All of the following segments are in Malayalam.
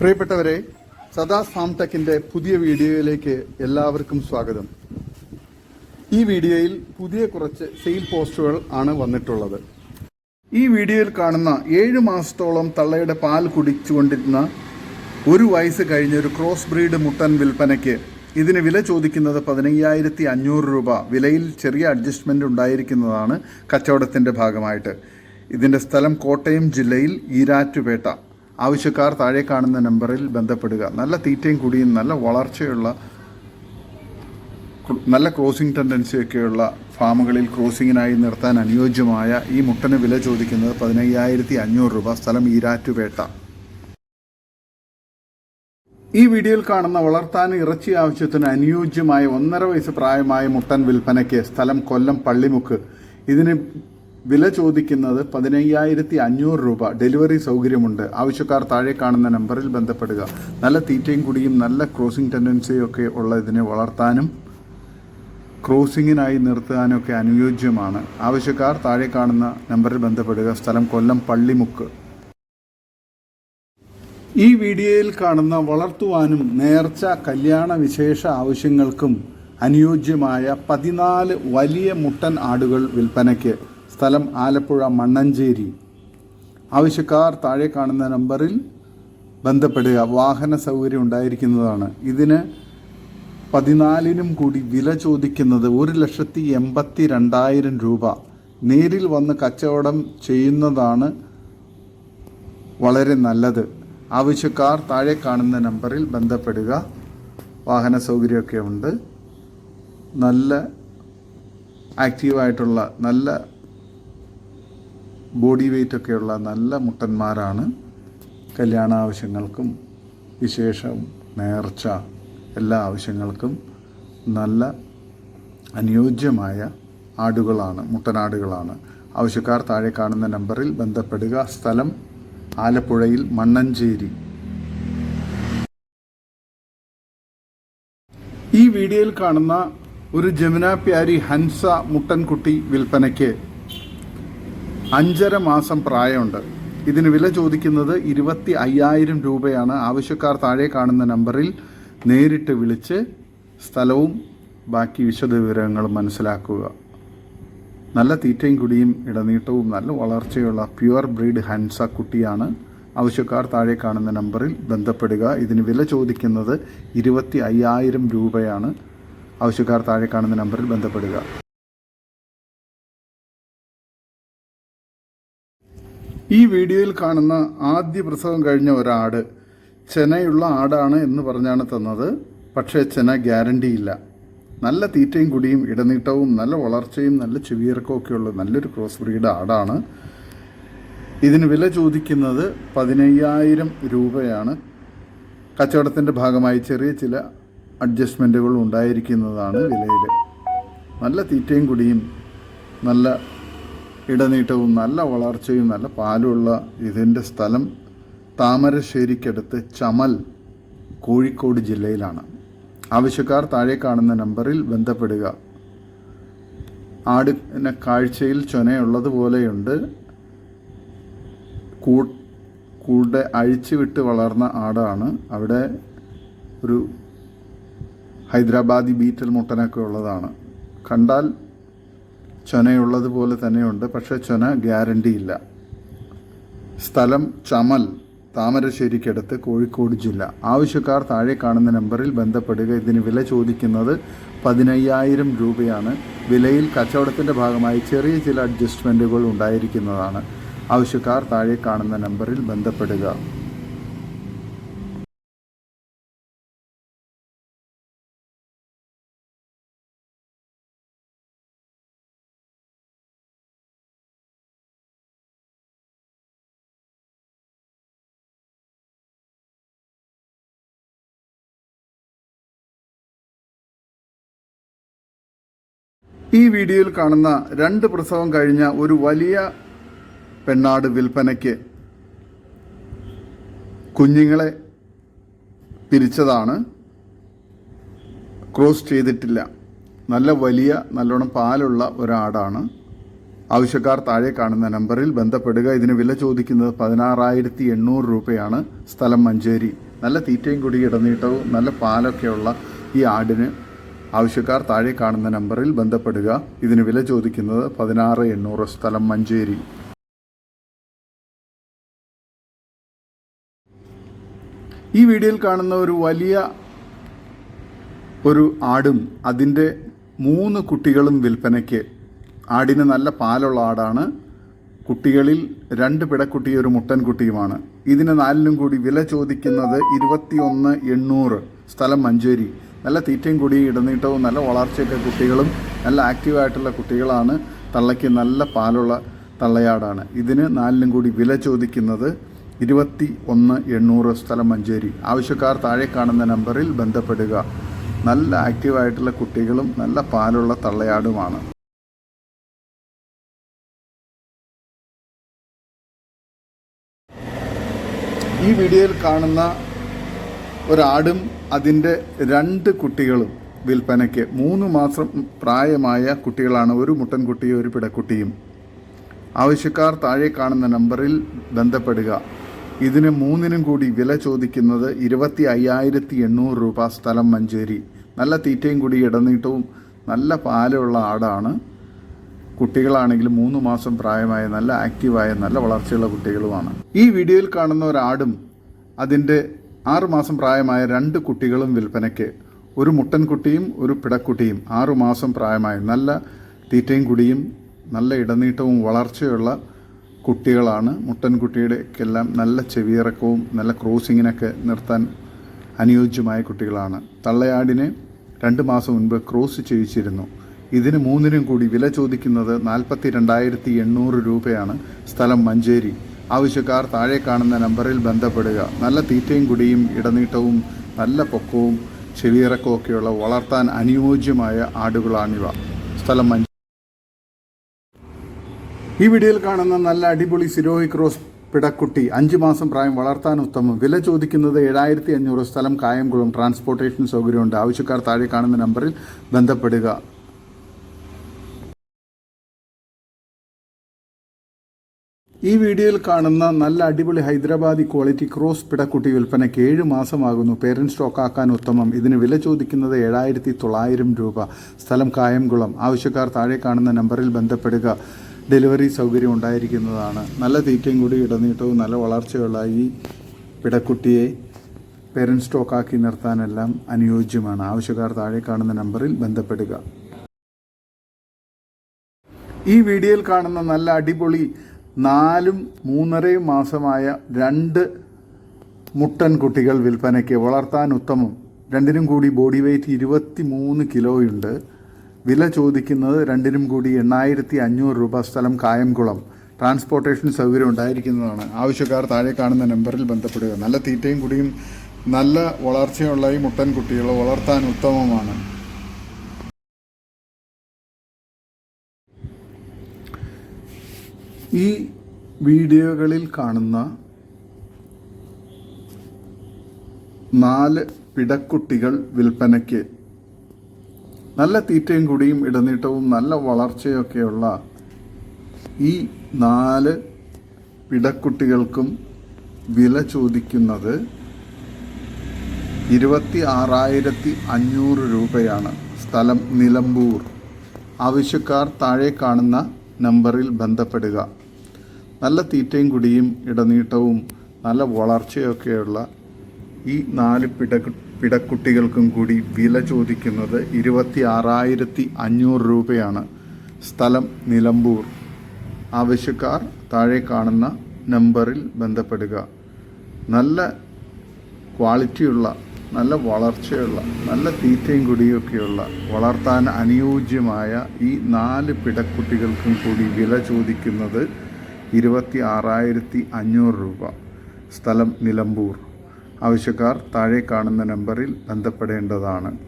പ്രിയപ്പെട്ടവരെ സദാ സാംടെക്കിന്റെ പുതിയ വീഡിയോയിലേക്ക് എല്ലാവർക്കും സ്വാഗതം. ഈ വീഡിയോയിൽ പുതിയ കുറച്ച് സെയിൽ പോസ്റ്റുകൾ ആണ് വന്നിട്ടുള്ളത്. ഈ വീഡിയോയിൽ കാണുന്ന ഏഴ് മാസത്തോളം തള്ളയുടെ പാൽ കുടിച്ചുകൊണ്ടിരുന്ന ഒരു വയസ്സ് കഴിഞ്ഞ ഒരു ക്രോസ് ബ്രീഡ് മുട്ടൻ വിൽപ്പനയ്ക്ക് ഇതിന് വില ചോദിക്കുന്നത് പതിനയ്യായിരത്തി അഞ്ഞൂറ് രൂപ. വിലയിൽ ചെറിയ അഡ്ജസ്റ്റ്മെന്റ് ഉണ്ടായിരിക്കുന്നതാണ് കച്ചവടത്തിന്റെ ഭാഗമായിട്ട്. ഇതിന്റെ സ്ഥലം കോട്ടയം ജില്ലയിൽ ഈരാറ്റുപേട്ട. ആവശ്യക്കാർ താഴെ കാണുന്ന നമ്പറിൽ ബന്ധപ്പെടുക. നല്ല തീറ്റയും കുടിയും നല്ല വളർച്ചയുള്ള നല്ല ക്രോസിംഗ് ടെൻഡൻസിയൊക്കെയുള്ള ഫാമുകളിൽ ക്രോസിങ്ങിനായി നിർത്താൻ അനുയോജ്യമായ ഈ മുട്ടന് വില ചോദിക്കുന്നത് പതിനയ്യായിരത്തി അഞ്ഞൂറ് രൂപ. സ്ഥലം ഈരാറ്റുപേട്ട. ഈ വീഡിയോയിൽ കാണുന്ന വളർത്താൻ ഇറച്ചി ആവശ്യത്തിന് അനുയോജ്യമായ ഒന്നര വയസ്സ് പ്രായമായ മുട്ടൻ വിൽപ്പനയ്ക്ക് സ്ഥലം കൊല്ലം പള്ളിമുക്ക്. ഇതിന് വില ചോദിക്കുന്നത് പതിനയ്യായിരത്തി അഞ്ഞൂറ് രൂപ. ഡെലിവറി സൗകര്യമുണ്ട്. ആവശ്യക്കാർ താഴെ കാണുന്ന നമ്പറിൽ ബന്ധപ്പെടുക. നല്ല തീറ്റയും കുടിയും നല്ല ക്രോസിംഗ് ടെൻഡൻസിയും ഒക്കെ ഉള്ള ഇതിനെ വളർത്താനും ക്രോസിങ്ങിനായി നിർത്താനൊക്കെ അനുയോജ്യമാണ്. ആവശ്യക്കാർ താഴെ കാണുന്ന നമ്പറിൽ ബന്ധപ്പെടുക. സ്ഥലം കൊല്ലം പള്ളിമുക്ക്. ഈ വീഡിയോയിൽ കാണുന്ന വളർത്തുവാനും നേർച്ച കല്യാണ വിശേഷ ആവശ്യങ്ങൾക്കും അനുയോജ്യമായ പതിനാല് വലിയ മുട്ടൻ ആടുകൾ വിൽപ്പനയ്ക്ക് സ്ഥലം ആലപ്പുഴ മണ്ണഞ്ചേരി. ആവശ്യക്കാർ താഴെ കാണുന്ന നമ്പറിൽ ബന്ധപ്പെടുക. വാഹന സൗകര്യം ഉണ്ടായിരിക്കുന്നതാണ്. ഇതിന് പതിനാലിനും കൂടി വില ചോദിക്കുന്നത് ഒരു ലക്ഷത്തി എൺപത്തി രണ്ടായിരം രൂപ. നേരിൽ വന്ന് കച്ചവടം ചെയ്യുന്നതാണ് വളരെ നല്ലത്. ആവശ്യക്കാർ താഴെ കാണുന്ന നമ്പറിൽ ബന്ധപ്പെടുക. വാഹന സൗകര്യമൊക്കെ ഉണ്ട്. നല്ല ആക്റ്റീവായിട്ടുള്ള നല്ല ബോഡി വെയ്റ്റ് ഒക്കെയുള്ള നല്ല മുട്ടന്മാരാണ്. കല്യാണ ആവശ്യങ്ങൾക്കും വിശേഷം നേർച്ച എല്ലാ ആവശ്യങ്ങൾക്കും നല്ല അനുയോജ്യമായ ആടുകളാണ് മുട്ടനാടുകളാണ്. ആവശ്യക്കാർ താഴെ കാണുന്ന നമ്പറിൽ ബന്ധപ്പെടുക. സ്ഥലം ആലപ്പുഴയിൽ മണ്ണഞ്ചേരി. ഈ വീഡിയോയിൽ കാണുന്ന ഒരു ജമുന പ്യാരി ഹൻസ മുട്ടൻകുട്ടി വിൽപ്പനയ്ക്ക് അഞ്ചര മാസം പ്രായമുണ്ട്. ഇതിന് വില ചോദിക്കുന്നത് ഇരുപത്തി അയ്യായിരം രൂപയാണ്. ആവശ്യക്കാർ താഴെ കാണുന്ന നമ്പറിൽ നേരിട്ട് വിളിച്ച് സ്ഥലവും ബാക്കി വിശദവിവരങ്ങളും മനസ്സിലാക്കുക. നല്ല തീറ്റയും കുടിയും ഇടനീട്ടവും നല്ല വളർച്ചയുള്ള പ്യുവർ ബ്രീഡ് ഹൻസ കുട്ടിയാണ്. ആവശ്യക്കാർ താഴെ കാണുന്ന നമ്പറിൽ ബന്ധപ്പെടുക. ഇതിന് വില ചോദിക്കുന്നത് ഇരുപത്തി അയ്യായിരം രൂപയാണ്. ആവശ്യക്കാർ താഴെ കാണുന്ന നമ്പറിൽ ബന്ധപ്പെടുക. ഈ വീഡിയോയിൽ കാണുന്ന ആദ്യ പ്രസവം കഴിഞ്ഞ ഒരാട് ചെനയുള്ള ആടാണ് എന്ന് പറഞ്ഞാണ് തന്നത്. പക്ഷേ ചെന ഗ്യാരണ്ടി ഇല്ല നല്ല തീറ്റയും കുടിയും ഇടനീട്ടവും നല്ല വളർച്ചയും നല്ല ചെവിയിറക്കവും ഒക്കെയുള്ള നല്ലൊരു ക്രോസ് ബ്രീഡ് ആടാണ്. ഇതിന് വില ചോദിക്കുന്നത് പതിനയ്യായിരം രൂപയാണ്. കച്ചവടത്തിന്റെ ഭാഗമായി ചെറിയ ചില അഡ്ജസ്റ്റ്മെന്റുകൾ ഉണ്ടായിരിക്കുന്നതാണ് വിലയിൽ നല്ല തീറ്റയും കുടിയും നല്ല ഇടനീട്ടവും നല്ല വളർച്ചയും നല്ല പാലുള്ള ഇതിന്റെ സ്ഥലം താമരശ്ശേരിക്കടുത്ത് ചമൽ കോഴിക്കോട് ജില്ലയിലാണ്. ആവശ്യക്കാർ താഴെ കാണുന്ന നമ്പറിൽ ബന്ധപ്പെടുക. ആടിന് കാഴ്ചയിൽ ചൊനയുള്ളതുപോലെയുണ്ട്. കൂ കൂടെ അഴിച്ചു വിട്ട് വളർന്ന ആടാണ്. അവിടെ ഒരു ഹൈദരാബാദി ബീറ്റൽ മുട്ടനൊക്കെ ഉള്ളതാണ്. കണ്ടാൽ ചൊനയുള്ളതുപോലെ തന്നെയുണ്ട് പക്ഷേ ചൊന ഗ്യാരണ്ടിയില്ല. സ്ഥലം ചമൽ. താമരശ്ശേരിക്കടുത്ത് കോഴിക്കോട് ജില്ല. ആവശ്യക്കാർ താഴെ കാണുന്ന നമ്പറിൽ ബന്ധപ്പെടുക. ഇതിന് വില ചോദിക്കുന്നത് പതിനയ്യായിരം രൂപയാണ്. വിലയിൽ കച്ചവടത്തിന്റെ ഭാഗമായി ചെറിയ ചില അഡ്ജസ്റ്റ്മെന്റുകൾ ഉണ്ടായിരിക്കുന്നതാണ്. ആവശ്യക്കാർ താഴെ കാണുന്ന നമ്പറിൽ ബന്ധപ്പെടുക. ഈ വീഡിയോയിൽ കാണുന്ന രണ്ട് പ്രസവം കഴിഞ്ഞ ഒരു വലിയ പെണ്ണാട് വിൽപ്പനയ്ക്ക് കുഞ്ഞുങ്ങളെ പിരിച്ചതാണ്. ക്രോസ് ചെയ്തിട്ടില്ല. നല്ല വലിയ നല്ലോണം പാലുള്ള ഒരാടാണ്. ആവശ്യക്കാർ താഴെ കാണുന്ന നമ്പറിൽ ബന്ധപ്പെടുക. ഇതിന് വില ചോദിക്കുന്നത് പതിനാറായിരത്തി എണ്ണൂറ് രൂപയാണ്. സ്ഥലം മഞ്ചേരി. നല്ല തീറ്റയും കൂടി ഇടനീട്ടവും നല്ല പാലൊക്കെയുള്ള ഈ ആടിന് ആവശ്യക്കാർ താഴെ കാണുന്ന നമ്പറിൽ ബന്ധപ്പെടുക. ഇതിന് വില ചോദിക്കുന്നത് പതിനാറ് എണ്ണൂറ് സ്ഥലം മഞ്ചേരി. ഈ വീഡിയോയിൽ കാണുന്ന ഒരു വലിയ ഒരു ആടും അതിന്റെ മൂന്ന് കുട്ടികളും വിൽപ്പനയ്ക്ക്. ആടിന് നല്ല പാലുള്ള ആടാണ്. കുട്ടികളിൽ രണ്ട് പിടക്കുട്ടി ഒരു മുട്ടൻകുട്ടിയുമാണ്. ഇതിന് നാലിനും കൂടി വില ചോദിക്കുന്നത് ഇരുപത്തിയൊന്ന് എണ്ണൂറ്. സ്ഥലം മഞ്ചേരി. നല്ല തീറ്റയും കൂടി ഇടനീട്ടവും നല്ല വളർച്ചയൊക്കെ കുട്ടികളും നല്ല ആക്റ്റീവായിട്ടുള്ള കുട്ടികളാണ്. തള്ളയ്ക്ക് നല്ല പാലുള്ള തള്ളയാടാണ്. ഇതിന് നാലിനും കൂടി വില ചോദിക്കുന്നത് ഇരുപത്തി ഒന്ന് എണ്ണൂറ് സ്ഥലം മഞ്ചേരി. ആവശ്യക്കാർ താഴെ കാണുന്ന നമ്പറിൽ ബന്ധപ്പെടുക. നല്ല ആക്റ്റീവായിട്ടുള്ള കുട്ടികളും നല്ല പാലുള്ള തള്ളയാടുമാണ്. ഈ വീഡിയോയിൽ കാണുന്ന ഒരാടും അതിന്റെ രണ്ട് കുട്ടികളും വിൽപ്പനയ്ക്ക് മൂന്ന് മാസം പ്രായമായ കുട്ടികളാണ്. ഒരു മുട്ടൻകുട്ടിയും ഒരു പിടക്കുട്ടിയും. ആവശ്യക്കാർ താഴെ കാണുന്ന നമ്പറിൽ ബന്ധപ്പെടുക. ഇതിന് മൂന്നിനും കൂടി വില ചോദിക്കുന്നത് ഇരുപത്തി അയ്യായിരത്തി എണ്ണൂറ് രൂപ സ്ഥലം മഞ്ചേരി. നല്ല തീറ്റയും കൂടി ഇടനീട്ടവും നല്ല പാലുള്ള ആടാണ്. കുട്ടികളാണെങ്കിൽ മൂന്ന് മാസം പ്രായമായ നല്ല ആക്റ്റീവായ നല്ല വളർച്ചയുള്ള കുട്ടികളുമാണ്. ഈ വീഡിയോയിൽ കാണുന്ന ഒരാടും അതിന്റെ ആറ് മാസം പ്രായമായ രണ്ട് കുട്ടികളും വിൽപ്പനയ്ക്ക്. ഒരു മുട്ടൻകുട്ടിയും ഒരു പിടക്കുട്ടിയും ആറുമാസം പ്രായമായ നല്ല തീറ്റയും കുടിയും നല്ല ഇടനീട്ടവും വളർച്ചയുള്ള കുട്ടികളാണ് മുട്ടൻകുട്ടിയുടെക്കെല്ലാം നല്ല ചെവിയിറക്കവും നല്ല ക്രോസിങ്ങിനൊക്കെ നിർത്താൻ അനുയോജ്യമായ കുട്ടികളാണ്. തള്ളയാടിനെ രണ്ട് മാസം മുൻപ് ക്രോസ് ചെയ്യിച്ചിരുന്നു. ഇതിന് മൂന്നിനും കൂടി വില ചോദിക്കുന്നത് നാൽപ്പത്തി രണ്ടായിരത്തി എണ്ണൂറ് രൂപയാണ്. സ്ഥലം മഞ്ചേരി. ആവശ്യക്കാർ താഴെ കാണുന്ന നമ്പറിൽ ബന്ധപ്പെടുക. നല്ല തീറ്റയും കുടിയും ഇടനീട്ടവും നല്ല പൊക്കവും ചെവിയിറക്കവും ഒക്കെയുള്ള വളർത്താൻ അനുയോജ്യമായ ആടുകളാണിവ. സ്ഥലം മഞ്ചേരി ഈ വീഡിയോയിൽ കാണുന്ന നല്ല അടിപൊളി സിരോഹി ക്രോസ് പിടക്കുട്ടി അഞ്ച് മാസം പ്രായം വളർത്താൻ ഉത്തമം. വില ചോദിക്കുന്നത് ഏഴായിരത്തി അഞ്ഞൂറ്. സ്ഥലം കായംകുളം. ട്രാൻസ്പോർട്ടേഷൻ സൗകര്യമുണ്ട്. ആവശ്യക്കാർ താഴെ കാണുന്ന നമ്പറിൽ ബന്ധപ്പെടുക. ഈ വീഡിയോയിൽ കാണുന്ന നല്ല അടിപൊളി ഹൈദരാബാദി ക്വാളിറ്റി ക്രോസ് പിടക്കുട്ടി വിൽപ്പനയ്ക്ക് ഏഴ് മാസമാകുന്നു. സ്റ്റോക്ക് ആക്കാൻ ഉത്തമം. ഇതിന് വില ചോദിക്കുന്നത് ഏഴായിരത്തി തൊള്ളായിരം രൂപ. സ്ഥലം കായംകുളം. ആവശ്യക്കാർ താഴെ കാണുന്ന നമ്പറിൽ ബന്ധപ്പെടുക. ഡെലിവറി സൗകര്യം ഉണ്ടായിരിക്കുന്നതാണ്. നല്ല തീറ്റയും കൂടി ഇടനീട്ടവും നല്ല വളർച്ചയുള്ള ഈ പിടക്കുട്ടിയെ സ്റ്റോക്ക് ആക്കി നിർത്താനെല്ലാം അനുയോജ്യമാണ്. ആവശ്യക്കാർ താഴെ കാണുന്ന നമ്പറിൽ ബന്ധപ്പെടുക. ഈ വീഡിയോയിൽ കാണുന്ന നല്ല അടിപൊളി നാലും മൂന്നരയും മാസമായ രണ്ട് മുട്ടൻ കുട്ടികൾ വിൽപ്പനയ്ക്ക് വളർത്താൻ ഉത്തമം. രണ്ടിനും കൂടി ബോഡി വെയ്റ്റ് ഇരുപത്തി മൂന്ന് കിലോയുണ്ട് വില ചോദിക്കുന്നത് രണ്ടിനും കൂടി എണ്ണായിരത്തി അഞ്ഞൂറ് രൂപ സ്ഥലം കായംകുളം. ട്രാൻസ്പോർട്ടേഷൻ സൗകര്യം ഉണ്ടായിരിക്കുന്നതാണ്. ആവശ്യക്കാർ താഴെ കാണുന്ന നമ്പറിൽ ബന്ധപ്പെടുക. നല്ല തീറ്റയും കുടിയും നല്ല വളർച്ചയുള്ള ഈ മുട്ടൻ കുട്ടികൾ വളർത്താൻ ഉത്തമമാണ്. ഈ വീഡിയോകളിൽ കാണുന്ന നാല് പിടക്കുട്ടികൾ വിൽപ്പനയ്ക്ക് നല്ല തീറ്റയും കുടിയും ഇടനീട്ടവും നല്ല വളർച്ചയൊക്കെയുള്ള ഈ നാല് പിടക്കുട്ടികൾക്കും വില ചോദിക്കുന്നത് ഇരുപത്തി ആറായിരത്തി അഞ്ഞൂറ് രൂപയാണ്. സ്ഥലം നിലമ്പൂർ. ആവശ്യക്കാർ താഴെ കാണുന്ന നമ്പറിൽ ബന്ധപ്പെടുക. നല്ല തീറ്റയും കുടിയും ഇടനീട്ടവും നല്ല വളർച്ചയൊക്കെയുള്ള ഈ നാല് പിട പിടക്കുട്ടികൾക്കും കൂടി വില ചോദിക്കുന്നത് ഇരുപത്തി ആറായിരത്തി അഞ്ഞൂറ് രൂപയാണ്. സ്ഥലം നിലമ്പൂർ. ആവശ്യക്കാർ താഴെ കാണുന്ന നമ്പറിൽ ബന്ധപ്പെടുക. നല്ല ക്വാളിറ്റിയുള്ള നല്ല വളർച്ചയുള്ള നല്ല തീറ്റയും കുടിയൊക്കെയുള്ള വളർത്താൻ അനുയോജ്യമായ ഈ നാല് പിടക്കുട്ടികൾക്കും കൂടി വില ചോദിക്കുന്നത് ഇരുപത്തി ആറായിരത്തി അഞ്ഞൂറ് രൂപ. സ്ഥലം നിലമ്പൂർ. ആവശ്യക്കാർ താഴെ കാണുന്ന നമ്പറിൽ ബന്ധപ്പെടേണ്ടതാണ്.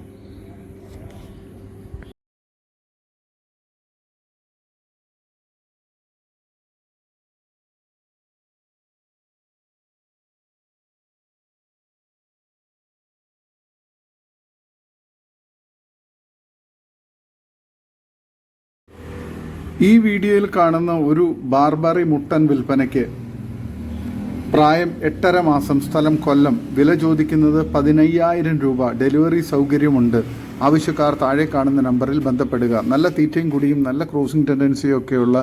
ഈ വീഡിയോയിൽ കാണുന്ന ഒരു ബാർബറി മുട്ടൻ വിൽപ്പനയ്ക്ക് പ്രായം എട്ടര മാസം സ്ഥലം കൊല്ലം. വില ചോദിക്കുന്നത് പതിനയ്യായിരം രൂപ. ഡെലിവറി സൗകര്യമുണ്ട്. ആവശ്യക്കാർ താഴെ കാണുന്ന നമ്പറിൽ ബന്ധപ്പെടുക. നല്ല തീറ്റയും കുടിയും നല്ല ക്രോസിംഗ് ടെൻഡൻസിയും ഒക്കെയുള്ള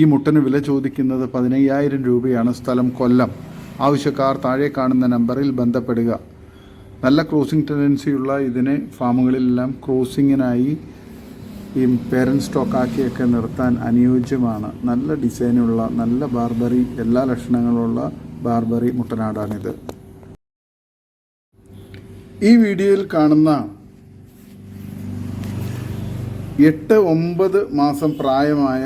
ഈ മുട്ടന് വില ചോദിക്കുന്നത് പതിനയ്യായിരം രൂപയാണ് സ്ഥലം കൊല്ലം. ആവശ്യക്കാർ താഴെ കാണുന്ന നമ്പറിൽ ബന്ധപ്പെടുക. നല്ല ക്രോസിംഗ് ടെൻഡൻസിയുള്ള ഇതിനെ ഫാമുകളിലെല്ലാം ക്രോസിങ്ങിനായി ഈ പേരന്റ് സ്റ്റോക്കാക്കിയൊക്കെ നിർത്താൻ അനുയോജ്യമാണ്. നല്ല ഡിസൈനുള്ള നല്ല ബാർബറി എല്ലാ ലക്ഷണങ്ങളുള്ള ബാർബറി മുട്ടനാടാണിത്. ഈ വീഡിയോയിൽ കാണുന്ന എട്ട് ഒമ്പത് മാസം പ്രായമായ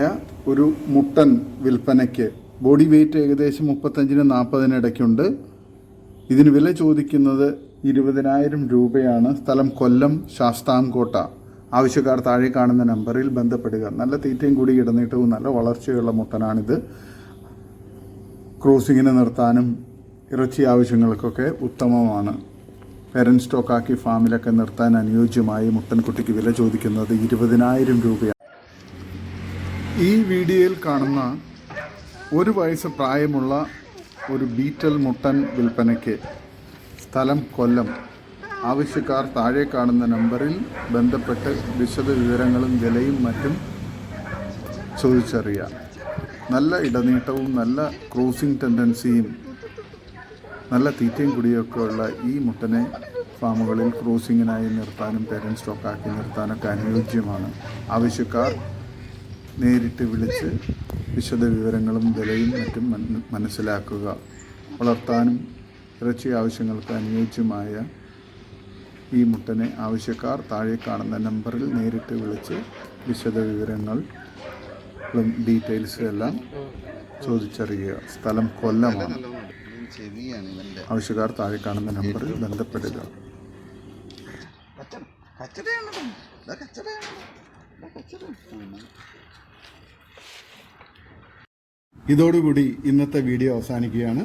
ഒരു മുട്ടൻ വിൽപ്പനയ്ക്ക് ബോഡി വെയിറ്റ് ഏകദേശം മുപ്പത്തഞ്ചിന് നാൽപ്പതിന് ഇടയ്ക്കുണ്ട്. ഇതിന് വില ചോദിക്കുന്നത് ഇരുപതിനായിരം രൂപയാണ്. സ്ഥലം കൊല്ലം ശാസ്താംകോട്ട. ആവശ്യക്കാർ താഴെ കാണുന്ന നമ്പറിൽ ബന്ധപ്പെടുക. നല്ല തീറ്റയും കൂടി ഇടനീട്ടവും നല്ല വളർച്ചയുള്ള മുട്ടനാണിത്. ക്രോസിങ്ങിന് നിർത്താനും ഇറച്ചി ആവശ്യങ്ങൾക്കൊക്കെ ഉത്തമമാണ്. പേരന്റ് സ്റ്റോക്കാക്കി ഫാമിലൊക്കെ നിർത്താൻ അനുയോജ്യമായി മുട്ടൻകുട്ടിക്ക് വില ചോദിക്കുന്നത് ഇരുപതിനായിരം രൂപയാണ്. ഈ വീഡിയോയിൽ കാണുന്ന ഒരു വയസ്സ് പ്രായമുള്ള ഒരു ബീറ്റൽ മുട്ടൻ വിൽപ്പനയ്ക്ക് സ്ഥലം കൊല്ലം. ആവശ്യക്കാർ താഴെ കാണുന്ന നമ്പറിൽ ബന്ധപ്പെട്ട് വിശദ വിവരങ്ങളും വിലയും മറ്റും ചോദിച്ചറിയാം. നല്ല ഇടനീട്ടവും നല്ല ക്രോസിംഗ് ടെൻഡൻസിയും നല്ല തീറ്റയും കുടിയൊക്കെ ഉള്ള ഈ മുട്ടനെ ഫാമുകളിൽ ക്രോസിങ്ങിനായി നിർത്താനും പേരൻ സ്റ്റോക്കാക്കി നിർത്താനൊക്കെ അനുയോജ്യമാണ്. ആവശ്യക്കാർ നേരിട്ട് വിളിച്ച് വിശദ വിവരങ്ങളും വിലയും മറ്റും മനസ്സിലാക്കുക വളർത്താനും ഇറച്ചി ആവശ്യങ്ങൾക്ക് അനുയോജ്യമായ ഈ മുട്ടനെ ആവശ്യക്കാർ താഴെ കാണുന്ന നമ്പറിൽ നേരിട്ട് വിളിച്ച് വിശദ വിവരങ്ങളും ഡീറ്റെയിൽസും എല്ലാം ചോദിച്ചറിയുക. സ്ഥലം കൊല്ലമാണ്. ആവശ്യക്കാർ താഴെ കാണുന്ന നമ്പറിൽ ബന്ധപ്പെടുക. ഇതോടുകൂടി ഇന്നത്തെ വീഡിയോ അവസാനിക്കുകയാണ്.